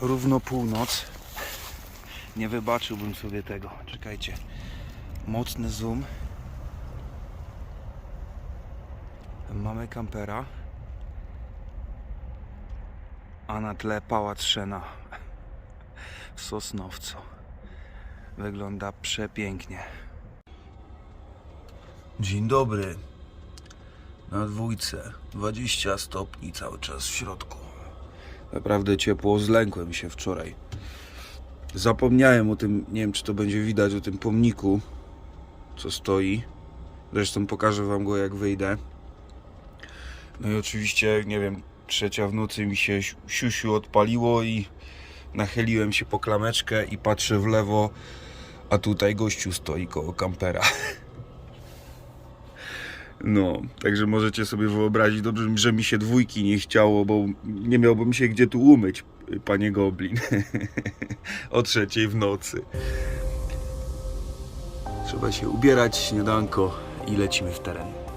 równo północ. Nie wybaczyłbym sobie tego. Czekajcie. Mocny zoom. Mamy kampera. A na tle pałac Szena w Sosnowcu. Wygląda przepięknie. Dzień dobry. Na dwójce 20 stopni cały czas w środku. Naprawdę ciepło, zlękłem się wczoraj. Zapomniałem o tym, nie wiem czy to będzie widać, o tym pomniku, co stoi. Zresztą pokażę wam go jak wyjdę. No i oczywiście, nie wiem, trzecia w nocy mi się siu- siusiu odpaliło i nachyliłem się po klameczkę i patrzę w lewo, a tutaj gościu stoi koło kampera. No, także możecie sobie wyobrazić dobrze, że mi się dwójki nie chciało, bo nie miałbym się gdzie tu umyć, panie Goblin. o trzeciej w nocy. Trzeba się ubierać, śniadanko i lecimy w teren.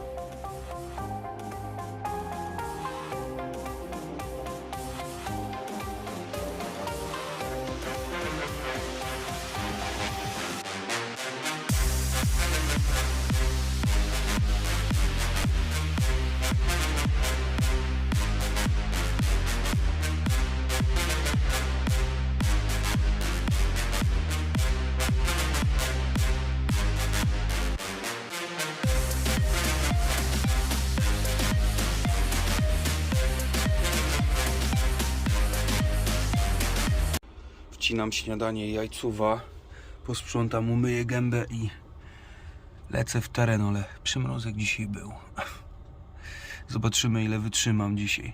Wcinam śniadanie jajcuwa, posprzątam, umyję gębę i lecę w teren, ale przymrozek dzisiaj był. Zobaczymy ile wytrzymam dzisiaj.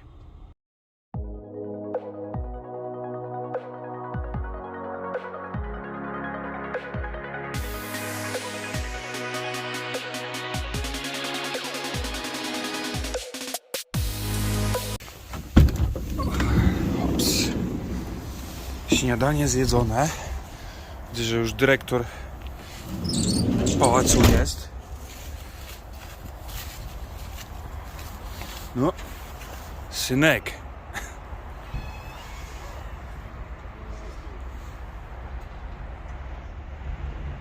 Śniadanie zjedzone. Widzę, że już dyrektor pałacu jest. No, synek.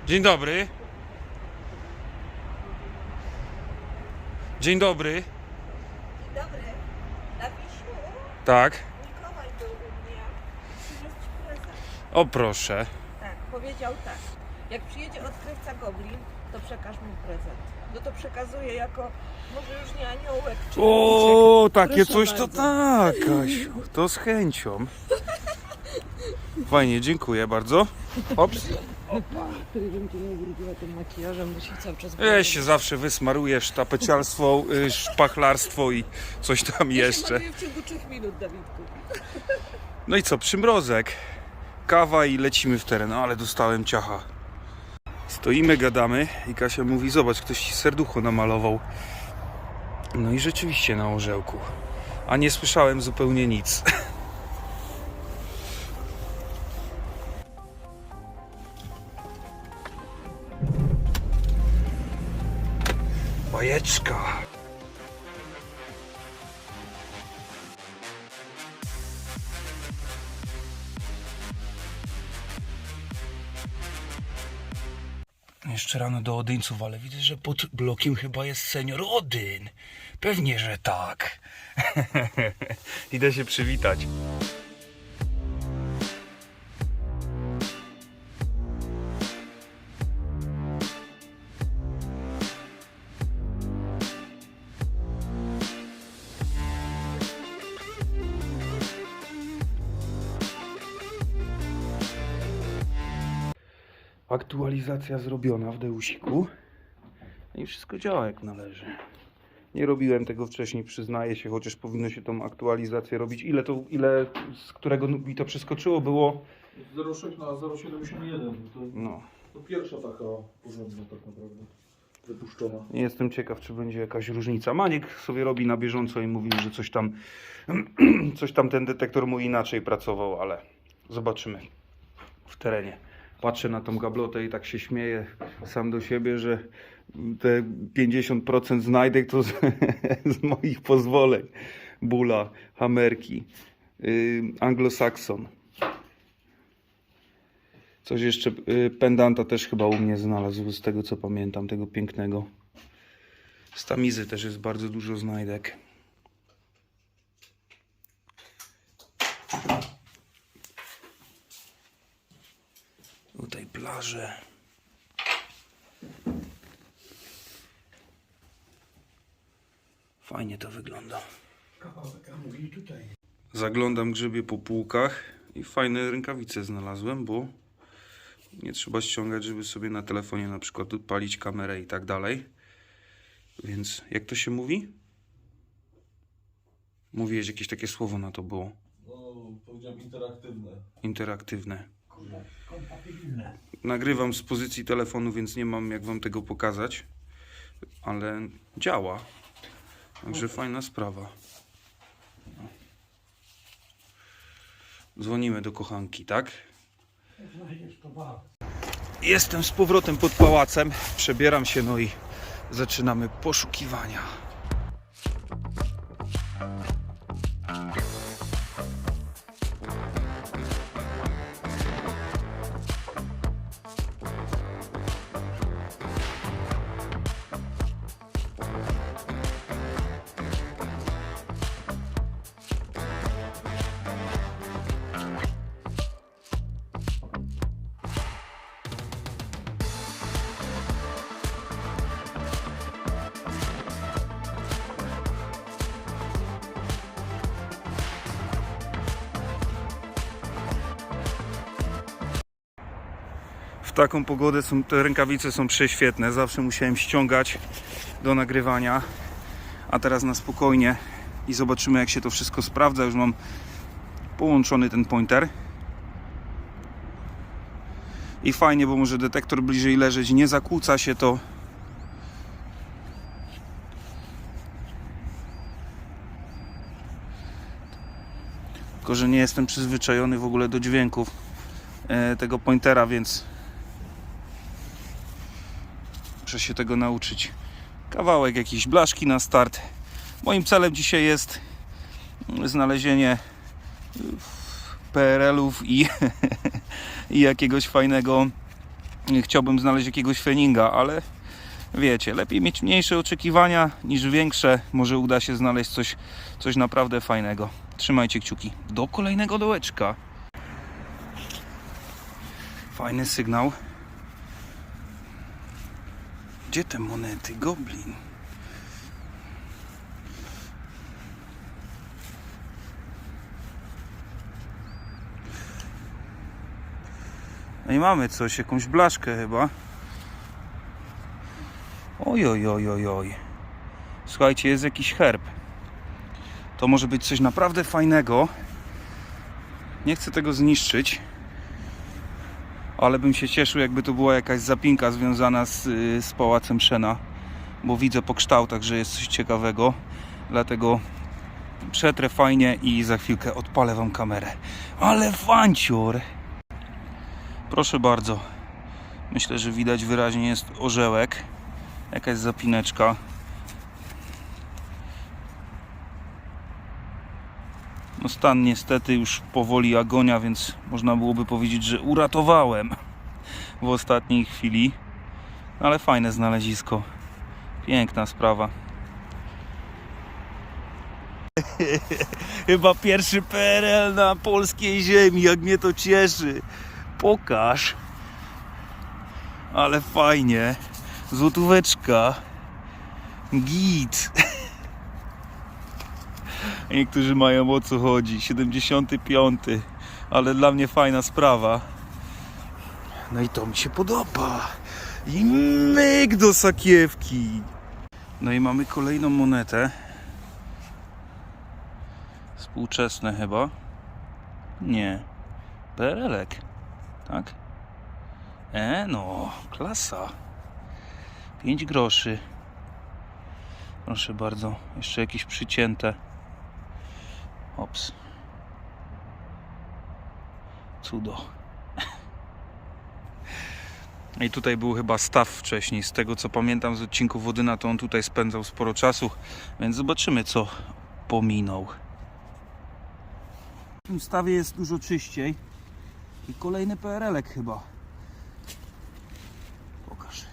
Dzień dobry. Dzień dobry. Dobry. Na Tak. Mikołaj był u mnie. Przyniósł ci prezent. O proszę. Tak, powiedział tak. Jak przyjedzie odkrywca Goblin, to przekaż mu prezent. No to przekazuję jako, może już nie aniołek, czy O, takie Proszę coś to bardzo. tak, Kasiu. To z chęcią. Fajnie, dziękuję bardzo. Ops. Cię nie ubrudziła tym makijażem, bo się cały czas Ja się zawsze wysmarujesz tapeciarstwo, y, szpachlarstwo i coś tam jeszcze. Ja się w ciągu 3 minut, Dawidku. No i co, przymrozek, kawa i lecimy w teren. Ale dostałem ciacha. Stoimy, gadamy i Kasia mówi, zobacz, ktoś ci serducho namalował. No i rzeczywiście na orzełku. A nie słyszałem zupełnie nic. Bajeczka. Jeszcze rano do Odyńców, ale widzę, że pod blokiem chyba jest senior Odyn. Pewnie, że tak. Idę się przywitać. Aktualizacja zrobiona w Deusiku. I wszystko działa jak należy. Nie robiłem tego wcześniej, przyznaję się, chociaż powinno się tą aktualizację robić. Ile to, ile z którego mi to przeskoczyło było? 06 na 071 to, No, to pierwsza taka porządna tak naprawdę wypuszczona. nie jestem ciekaw, czy będzie jakaś różnica. Maniek sobie robi na bieżąco i mówił, że coś tam, coś tam ten detektor mu inaczej pracował, ale zobaczymy w terenie. Patrzę na tą gablotę i tak się śmieję sam do siebie, że te 50% znajdek to z, z moich pozwoleń. Bula, hamerki, yy, anglosakson. Coś jeszcze, y, pendanta też chyba u mnie znalazł, z tego co pamiętam, tego pięknego. Z tamizy też jest bardzo dużo znajdek. Plaże. Fajnie to wygląda. Zaglądam grzebie po półkach i fajne rękawice znalazłem, bo nie trzeba ściągać, żeby sobie na telefonie na przykład odpalić kamerę i tak dalej. Więc jak to się mówi? Mówiłeś jakieś takie słowo na to było. No, powiedziałem interaktywne. Interaktywne. Kompatybilne. Nagrywam z pozycji telefonu, więc nie mam jak wam tego pokazać, ale działa. Także fajna sprawa. Dzwonimy do kochanki, tak? Jestem z powrotem pod pałacem, przebieram się, no i zaczynamy poszukiwania. Taką pogodę są, te rękawice są prześwietne. Zawsze musiałem ściągać do nagrywania, a teraz na spokojnie i zobaczymy jak się to wszystko sprawdza. Już mam połączony ten pointer. I fajnie, bo może detektor bliżej leżeć, nie zakłóca się to. Tylko, że nie jestem przyzwyczajony w ogóle do dźwięków e, tego pointera, więc muszę się tego nauczyć. Kawałek jakiejś blaszki na start. Moim celem dzisiaj jest znalezienie y, PRL-ów i, i jakiegoś fajnego. Chciałbym znaleźć jakiegoś feninga, ale wiecie, lepiej mieć mniejsze oczekiwania niż większe. Może uda się znaleźć coś, coś naprawdę fajnego. Trzymajcie kciuki. Do kolejnego dołeczka. Fajny sygnał. Gdzie te monety? Goblin. No i mamy coś, jakąś blaszkę chyba. Oj, oj, oj, oj, oj. Słuchajcie, jest jakiś herb. To może być coś naprawdę fajnego. Nie chcę tego zniszczyć ale bym się cieszył, jakby to była jakaś zapinka związana z, y, z pałacem Szena, bo widzę po kształtach, że jest coś ciekawego. Dlatego przetrę fajnie i za chwilkę odpalę Wam kamerę. Ale fancior! Proszę bardzo. Myślę, że widać wyraźnie jest orzełek. Jakaś zapineczka. No stan niestety już powoli agonia, więc można byłoby powiedzieć, że uratowałem w ostatniej chwili. Ale fajne znalezisko. Piękna sprawa. Chyba pierwszy PRL na polskiej ziemi, jak mnie to cieszy. Pokaż. Ale fajnie. Złotóweczka. Git. Niektórzy mają o co chodzi. 75. Ale dla mnie fajna sprawa. No i to mi się podoba. I myk do sakiewki. No i mamy kolejną monetę. Współczesne chyba. Nie. Perelek. Tak? E, no, klasa. 5 groszy. Proszę bardzo. Jeszcze jakieś przycięte. Ops. Cudo. I tutaj był chyba staw wcześniej. Z tego co pamiętam z odcinku Wodyna, to on tutaj spędzał sporo czasu, więc zobaczymy co pominął. W tym stawie jest dużo czyściej. I kolejny PRL-ek chyba. Pokaż.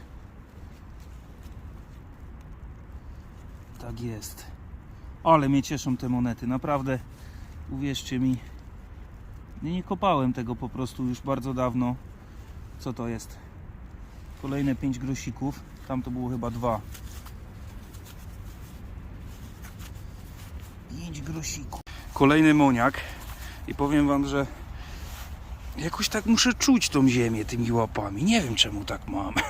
Tak jest. Ale mnie cieszą te monety, naprawdę. Uwierzcie mi. Nie, kopałem tego po prostu już bardzo dawno. Co to jest? Kolejne 5 grosików. Tam to było chyba dwa. 5 grosików. Kolejny moniak. I powiem wam, że jakoś tak muszę czuć tą ziemię tymi łapami. Nie wiem czemu tak mam.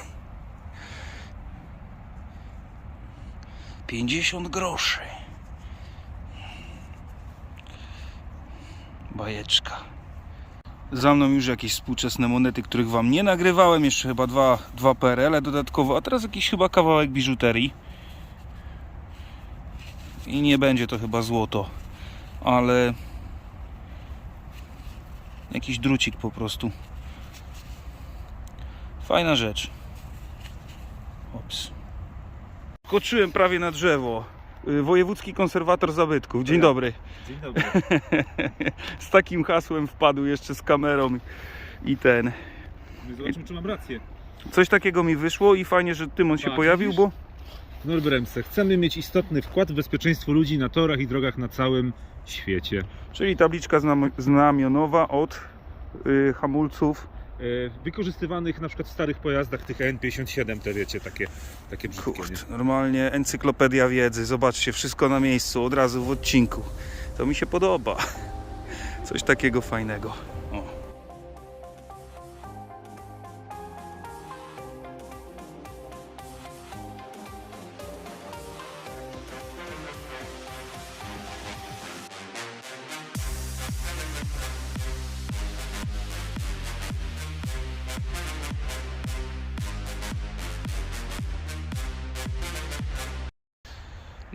50 groszy. Bajeczka. Za mną już jakieś współczesne monety, których wam nie nagrywałem. Jeszcze chyba dwa, dwa PRL dodatkowo, a teraz jakiś chyba kawałek biżuterii. I nie będzie to chyba złoto, ale jakiś drucik po prostu. Fajna rzecz. Ops. Skoczyłem prawie na drzewo. Y, Wojewódzki konserwator zabytków. Dzień dobry. Dzień dobry. z takim hasłem wpadł jeszcze z kamerą i ten. Zobaczmy, czy mam rację. Coś takiego mi wyszło i fajnie, że Tymon się A, pojawił, widzisz? bo Norbremse. Chcemy mieć istotny wkład w bezpieczeństwo ludzi na torach i drogach na całym świecie. czyli tabliczka znam- znamionowa od y, hamulców. E, wykorzystywanych na przykład w starych pojazdach tych N57, te wiecie, takie, takie brzydkie, normalnie encyklopedia wiedzy. Zobaczcie, wszystko na miejscu, od razu w odcinku. To mi się podoba. Coś takiego fajnego.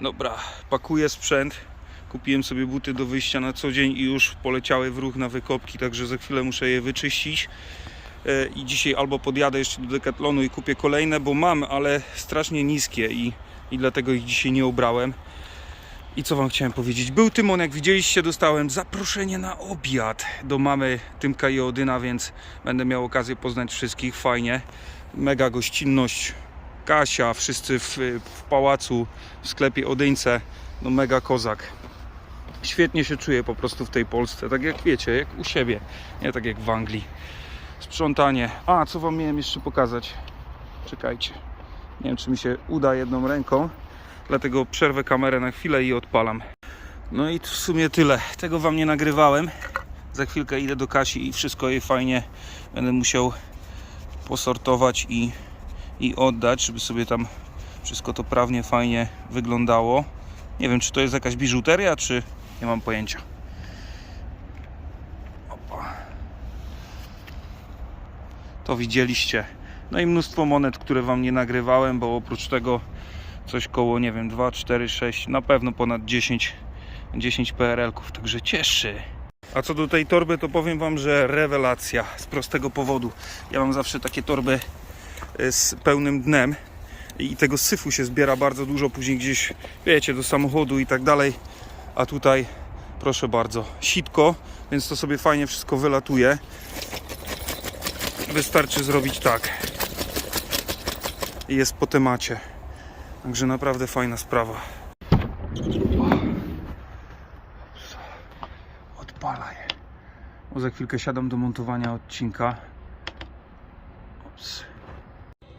Dobra, pakuję sprzęt. Kupiłem sobie buty do wyjścia na co dzień i już poleciały w ruch na wykopki, także za chwilę muszę je wyczyścić. E, I dzisiaj albo podjadę jeszcze do Decathlonu i kupię kolejne, bo mam, ale strasznie niskie i, i dlatego ich dzisiaj nie ubrałem. I co wam chciałem powiedzieć? Był Tymon, jak widzieliście, dostałem zaproszenie na obiad do mamy Tymka i Odyna, więc będę miał okazję poznać wszystkich. Fajnie. Mega gościnność. Kasia, wszyscy w, w pałacu, w sklepie Odyńce. No mega kozak. Świetnie się czuję po prostu w tej Polsce, tak jak wiecie, jak u siebie, nie tak jak w Anglii. Sprzątanie. A, co wam miałem jeszcze pokazać? Czekajcie. Nie wiem, czy mi się uda jedną ręką, dlatego przerwę kamerę na chwilę i odpalam. No i w sumie tyle. Tego wam nie nagrywałem. Za chwilkę idę do Kasi i wszystko jej fajnie będę musiał posortować i, i oddać, żeby sobie tam wszystko to prawnie, fajnie wyglądało. Nie wiem, czy to jest jakaś biżuteria, czy nie mam pojęcia. Opa. To widzieliście. No i mnóstwo monet, które Wam nie nagrywałem, bo oprócz tego coś koło, nie wiem, 2, 4, 6, na pewno ponad 10, 10 PRL-ków, także cieszy. A co do tej torby, to powiem Wam, że rewelacja z prostego powodu. Ja mam zawsze takie torby z pełnym dnem i tego syfu się zbiera bardzo dużo później gdzieś, wiecie, do samochodu i tak dalej. A tutaj, proszę bardzo, sitko, więc to sobie fajnie wszystko wylatuje. Wystarczy zrobić tak. I jest po temacie. Także naprawdę fajna sprawa. Odpalaj. O, za chwilkę siadam do montowania odcinka.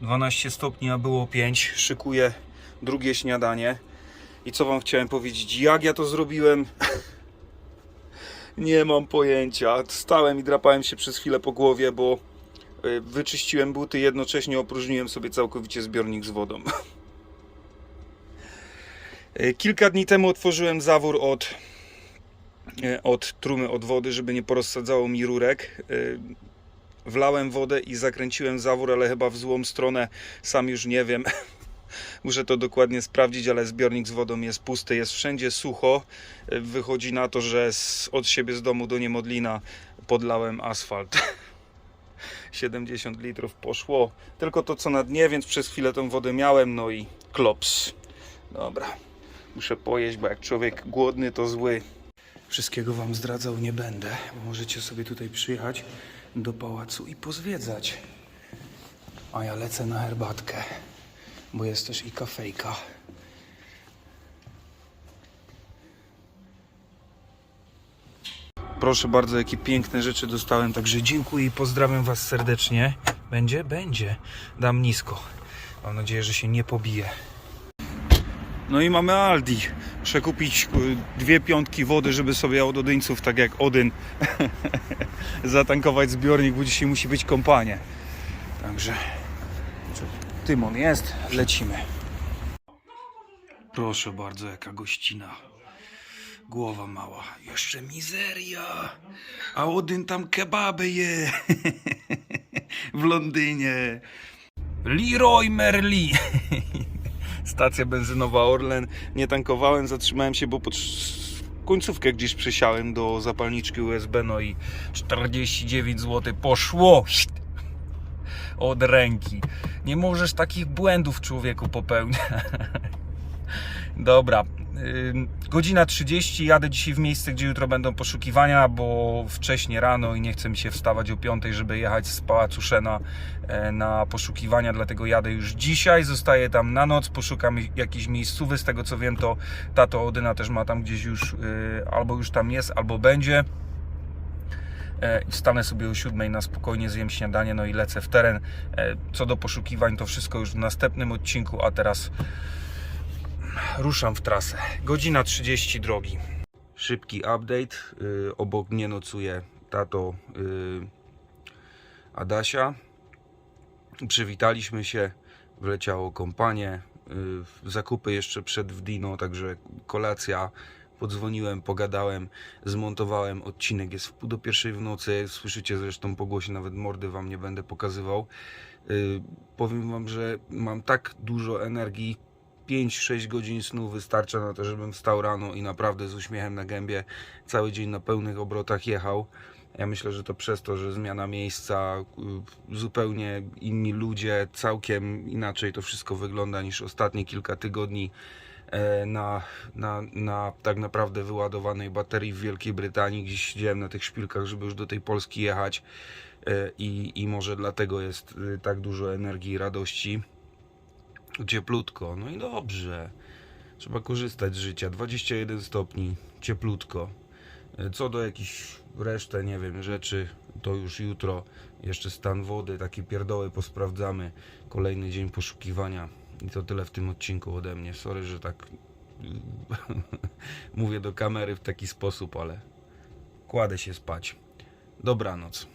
Ops. 12 stopni, a było 5. Szykuję drugie śniadanie. I co wam chciałem powiedzieć? Jak ja to zrobiłem? Nie mam pojęcia. Stałem i drapałem się przez chwilę po głowie, bo y, wyczyściłem buty, jednocześnie opróżniłem sobie całkowicie zbiornik z wodą. Y, Kilka dni temu otworzyłem zawór od, y, od trumy od wody, żeby nie porozsadzało mi rurek. Wlałem wodę i zakręciłem zawór, ale chyba w złą stronę, sam już nie wiem. Muszę to dokładnie sprawdzić, ale zbiornik z wodą jest pusty, jest wszędzie sucho. Wychodzi na to, że z, od siebie z domu do Niemodlina podlałem asfalt. 70 litrów poszło. Tylko to co na dnie, więc przez chwilę tą wodę miałem, no i klops. Dobra, muszę pojeść, bo jak człowiek głodny to zły. Wszystkiego wam zdradzał nie będę, bo możecie sobie tutaj przyjechać do pałacu i pozwiedzać. A ja lecę na herbatkę, bo jest też i kafejka. Proszę bardzo, jakie piękne rzeczy dostałem, także dziękuję i pozdrawiam Was serdecznie. Będzie? Będzie. Dam nisko. Mam nadzieję, że się nie pobije. No i mamy Aldi. Muszę kupić y, dwie piątki wody, żeby sobie od Odyńców, tak jak Odyn, zatankować zbiornik, bo dzisiaj musi być kompanie. Także Tymon jest, lecimy. Proszę bardzo, jaka gościna. Głowa mała. Jeszcze mizeria. A Odyn tam kebaby je. w Londynie. Leroy Merlin. Stacja benzynowa Orlen. Nie tankowałem, zatrzymałem się, bo pod końcówkę gdzieś przesiałem do zapalniczki USB, no i 49 zł poszło od ręki. Nie możesz takich błędów człowieku popełniać. Dobra, godzina 30, jadę dzisiaj w miejsce, gdzie jutro będą poszukiwania, bo wcześnie rano i nie chce mi się wstawać o 5, żeby jechać z Pałacu Szena e, na poszukiwania, dlatego jadę już dzisiaj, zostaję tam na noc, poszukam jakiejś miejscówy, z tego co wiem to tato Odyna też ma tam gdzieś już, y, albo już tam jest, albo będzie. E, i Stanę sobie o 7 na spokojnie, zjem śniadanie, no i lecę w teren. E, Co do poszukiwań, to wszystko już w następnym odcinku, a teraz ruszam w trasę. Godzina 30 drogi. Szybki update. Y, obok mnie nocuje tato y, Adasia. Przywitaliśmy się. Wleciało kompanie. Y, zakupy jeszcze przed w Dino, także kolacja. Podzwoniłem, pogadałem, zmontowałem. Odcinek jest w pół do pierwszej w nocy. Słyszycie zresztą po głosie, nawet mordy wam nie będę pokazywał. Powiem wam, że mam tak dużo energii 5-6 godzin snu wystarcza na to, żebym wstał rano i naprawdę z uśmiechem na gębie cały dzień na pełnych obrotach jechał. Ja myślę, że to przez to, że zmiana miejsca, y, zupełnie inni ludzie, całkiem inaczej to wszystko wygląda niż ostatnie kilka tygodni e, na, na, na tak naprawdę wyładowanej baterii w Wielkiej Brytanii, gdzieś siedziałem na tych szpilkach, żeby już do tej Polski jechać e, i, i może dlatego jest y, tak dużo energii i radości cieplutko. No i dobrze. Trzeba korzystać z życia. 21 stopni, cieplutko. E, Co do jakichś resztę, nie wiem, rzeczy, to już jutro. Jeszcze stan wody, takie pierdoły posprawdzamy. Kolejny dzień poszukiwania. I to tyle w tym odcinku ode mnie. Sorry, że tak mówię do kamery w taki sposób, ale kładę się spać. Dobranoc.